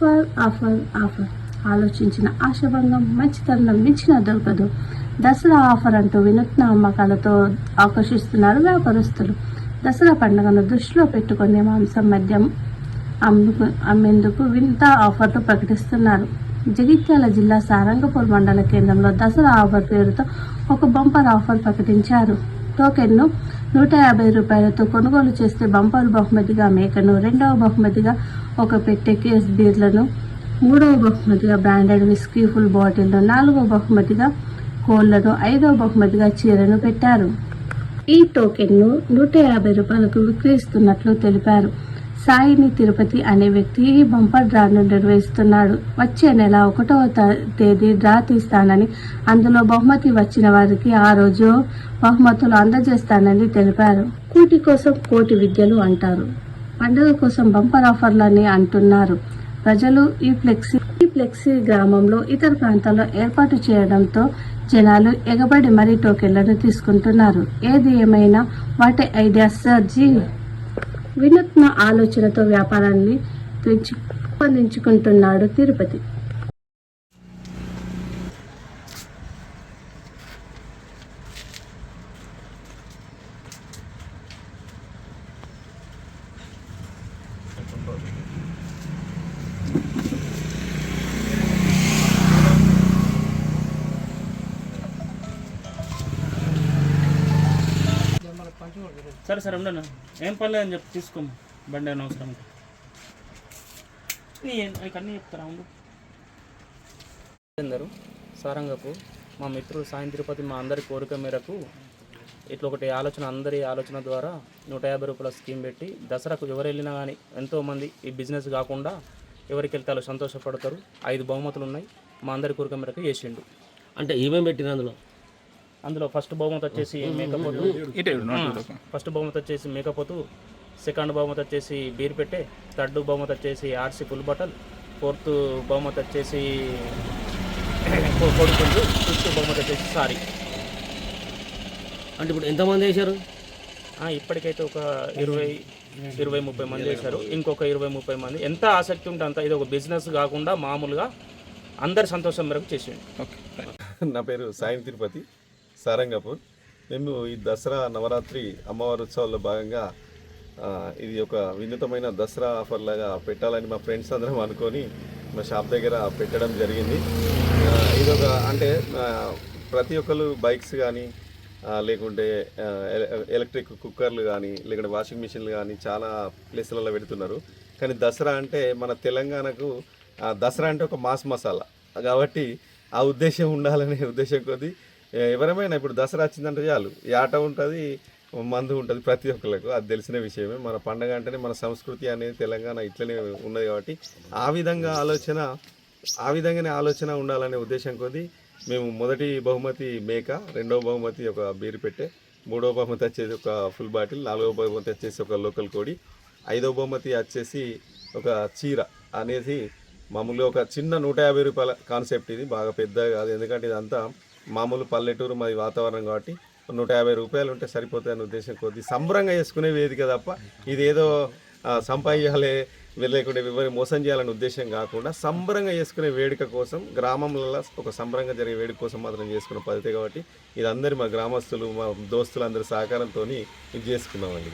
Offer offer offer. ఆలోచించిన ఆశాభంగం మంచితనం మించిన దొరకదు దసరా ఆఫర్ అంటూ వినూత్న అమ్మకాలతో ఆకర్షిస్తున్నారు వ్యాపారస్తులు. దసరా పండుగను దృష్టిలో పెట్టుకుని మాంసం మద్యం అమ్ముకు అమ్మేందుకు వింత ఆఫర్లు ప్రకటిస్తున్నారు. జగిత్యాల జిల్లా సారంగపూర్ మండల కేంద్రంలో దసరా ఆఫర్ పేరుతో ఒక బంపర్ ఆఫర్ ప్రకటించారు. టోకెన్ను నూట యాభై రూపాయలతో కొనుగోలు చేస్తే బంపర్ బహుమతిగా మేకను రెండవ బహుమతిగా ఒక పెట్టె కేస్ బీర్లను మూడవ బహుమతిగా బ్రాండెడ్ విస్కీ ఫుల్ బాటిల్ను నాలుగవ బహుమతిగా కోళ్ళను ఐదవ బహుమతిగా చీరను పెట్టారు. ఈ టోకెన్ను నూట యాభై రూపాయలకు విక్రయిస్తున్నట్లు తెలిపారు. సాయిని తిరుపతి అనే వ్యక్తి ఈ బంపర్ డ్రాను నిర్వహిస్తున్నాడు. వచ్చే నెల ఒకటవ తేదీ డ్రా తీస్తానని అందులో బహుమతి వచ్చిన వారికి ఆ రోజు బహుమతులు అందజేస్తానని తెలిపారు. కూటి కోసం కోటి విద్యలు అంటారు. పండుగ కోసం బంపర్ ఆఫర్లని అంటున్నారు. ప్రజలు ఈ ఫ్లెక్సీ ఈ ఫ్లెక్సీ గ్రామంలో ఇతర ప్రాంతాల్లో ఏర్పాటు చేయడంతో జనాలు ఎగబడి మరీ టోకెన్లను తీసుకుంటున్నారు. ఏది ఏమైనా వాటి ఐడియా సర్జీ వినూత్న ఆలోచనతో వ్యాపారాన్ని పెంచి పెంపొందించుకుంటున్నాడు తిరుపతి. సరే సరే ఉండను? ఏం పర్లేదు అని చెప్పి తీసుకోము బండి అని అవసరం ఉంటే. నీ అన్నీ చెప్తారా ఉండు. అందరూ సారంగపు మా మిత్రుడు సాయం తిరుపతి మా అందరి కోరిక మేరకు ఇట్లా ఒకటి ఆలోచన అందరి ఆలోచన ద్వారా నూట యాభై రూపాయల స్కీమ్ పెట్టి దసరాకు ఎవరు వెళ్ళినా కానీ ఎంతోమంది ఈ బిజినెస్ కాకుండా ఎవరికి వెళ్తే వాళ్ళు సంతోషపడతారు. ఐదు బహుమతులు ఉన్నాయి. మా అందరి కోరిక మేరకు చేసిండు. అంటే ఏమేమి పెట్టిన అందులో? అందులో ఫస్ట్ బహుమతి వచ్చేసి మేకపోతు. ఫస్ట్ బహుమతి వచ్చేసి మేకపోతు సెకండ్ బహుమతి వచ్చేసి బీర్ పెట్టే థర్డ్ బహుమతి వచ్చేసి ఆర్సీ ఫుల్ బటల్ ఫోర్త్ బహుమతి వచ్చేసి కొడుకుండు ఫిఫ్త్ బహుమతి వచ్చేసి సారీ. అంటే ఇప్పుడు ఎంతమంది వేశారు? ఇప్పటికైతే ఒక ఇరవై ఇరవై ముప్పై మంది వేశారు. ఇంకొక ఇరవై ముప్పై మంది. ఎంత ఆసక్తి ఉంటే అంత ఇది ఒక బిజినెస్ కాకుండా మామూలుగా అందరి సంతోషం మేరకు చేసేయండి. నా పేరు సాయం తిరుపతి. సారంగపూర్. మేము ఈ దసరా నవరాత్రి అమ్మవారి ఉత్సవాల్లో భాగంగా ఇది ఒక వినూతమైన దసరా ఆఫర్ లాగా పెట్టాలని మా ఫ్రెండ్స్ అందరం అనుకొని మా షాప్ దగ్గర పెట్టడం జరిగింది. ఇది ఒక అంటే ప్రతి ఒక్కరు బైక్స్ కానీ లేకుంటే ఎల- ఎలక్ట్రిక్ కుక్కర్లు కానీ లేకుంటే వాషింగ్ మిషన్లు కానీ చాలా ప్లేసులలో పెడుతున్నారు. కానీ దసరా అంటే మన తెలంగాణకు దసరా అంటే ఒక మాస్ మసాలా. కాబట్టి ఆ ఉద్దేశం ఉండాలనే ఉద్దేశం కొద్దీ ఎవరమైనా ఇప్పుడు దసరా వచ్చిందంటే చాలు. ఈ ఆట ఉంటుంది మందు ఉంటుంది ప్రతి ఒక్కరికి అది తెలిసిన విషయమే. మన పండగ అంటేనే మన సంస్కృతి అనేది తెలంగాణ ఇట్లనే ఉన్నది కాబట్టి ఆ విధంగా ఆలోచన ఆ విధంగానే ఆలోచన ఉండాలనే ఉద్దేశం కొద్దీ మేము మొదటి బహుమతి మేక రెండవ బహుమతి ఒక బీరు పెట్టే మూడవ బహుమతి వచ్చేసి ఒక ఫుల్ బాటిల్ నాలుగవ బహుమతి వచ్చేసి ఒక లోకల్ కోడి ఐదవ బహుమతి వచ్చేసి ఒక చీర అనేది మామూలుగా ఒక చిన్న నూట యాభై రూపాయల కాన్సెప్ట్ ఇది. బాగా పెద్దగా కాదు. ఎందుకంటే ఇదంతా మామూలు పల్లెటూరు మాది వాతావరణం కాబట్టి నూట యాభై రూపాయలు ఉంటే సరిపోతాయి అనే ఉద్దేశం కొద్ది సంబరంగా చేసుకునే వేదిక తప్ప ఇదేదో సంపాదించాలి లేకుంటే ఎవరి మోసం చేయాలనే ఉద్దేశం కాకుండా సంబరంగా చేసుకునే వేడుక కోసం గ్రామంలో ఒక సంబరంగా జరిగే వేడుక కోసం మాత్రం చేసుకున్న పద్ధతి కాబట్టి ఇది అందరి మా గ్రామస్తులు మా దోస్తులు అందరి సహకారంతో ఇది చేసుకున్నామండి